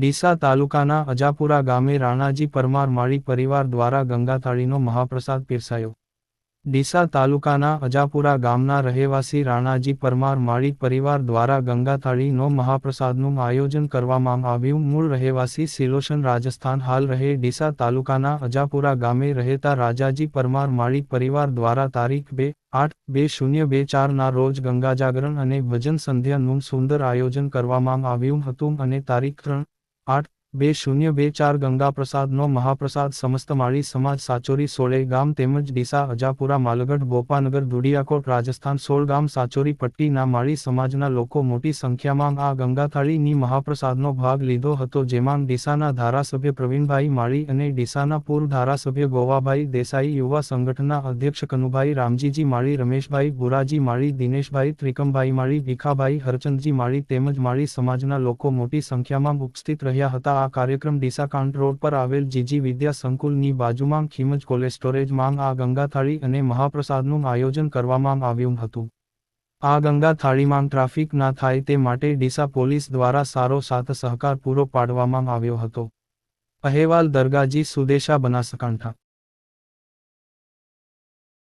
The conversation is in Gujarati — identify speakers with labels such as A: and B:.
A: ડીસા તાલુકાના અજાપુરા ગામે રાણાજી પરમાર માળી પરિવાર દ્વારા ગંગાતાળીનો મહાપ્રસાદ પીરસાયો. ડીસા તાલુકાના અજાપુરા ગામના રહેવાસી રાણાજી પરમાર માળી પરિવાર દ્વારા ગંગાતાળીનો મહાપ્રસાદનું આયોજન કરવામાં આવ્યું. મૂળ રહેવાસી સિલોશન રાજસ્થાન હાલ રહે ડીસા તાલુકાના અજાપુરા ગામે રહેતા રાજાજી પરમાર માળી પરિવાર દ્વારા તારીખ બે આઠ બે શૂન્ય બે ચારના રોજ ગંગાજાગરણ અને ભજન સંધ્યાનું સુંદર આયોજન કરવામાં આવ્યું હતું અને તારીખ ત્રણ આઠ બે શૂન્ય બે ચાર ગંગા પ્રસાદનો મહાપ્રસાદ સમસ્ત માળી સમાજ સાચોરી સોળે ગામ તેમજ ડીસા, અજાપુરા, માલગઢ બોપાનગર ધુડિયાકોટ રાજસ્થાન સોળ ગામ સાચોરી પટ્ટીના માળી સમાજના લોકો મોટી સંખ્યામાં આ ગંગાથાળીની મહાપ્રસાદનો ભાગ લીધો હતો જેમાં ડીસાના ધારાસભ્ય પ્રવીણભાઈ માળી અને ડીસાના પૂર્વ ધારાસભ્ય ગોવાભાઈ દેસાઈ, યુવા સંગઠનના અધ્યક્ષ કનુભાઈ રામજીજી માળી, રમેશભાઈ ગુરાજી માળી, દિનેશભાઈ ત્રિકમભાઈ માળી, ભીખાભાઈ હરચંદજી માળી તેમજ માળી સમાજના લોકો મોટી સંખ્યામાં ઉપસ્થિત રહ્યા હતા. આ કાર્યક્રમ ડીસા કાંટ રોડ પર આવેલ જીજી વિદ્યા સંકુલની બાજુમાં ખીમજ કોલ્ડ સ્ટોરેજમાં આ ગંગાથાળી અને મહાપ્રસાદનું આયોજન કરવામાં આવ્યું હતું. આ ગંગા થાળીમાં ટ્રાફિક ના થાય તે માટે ડીસા પોલીસ દ્વારા સારો સાથ સહકાર પૂરો પાડવામાં આવ્યો હતો. અહેવાલ દરગાજી સુદેશા બનાસકાંઠા.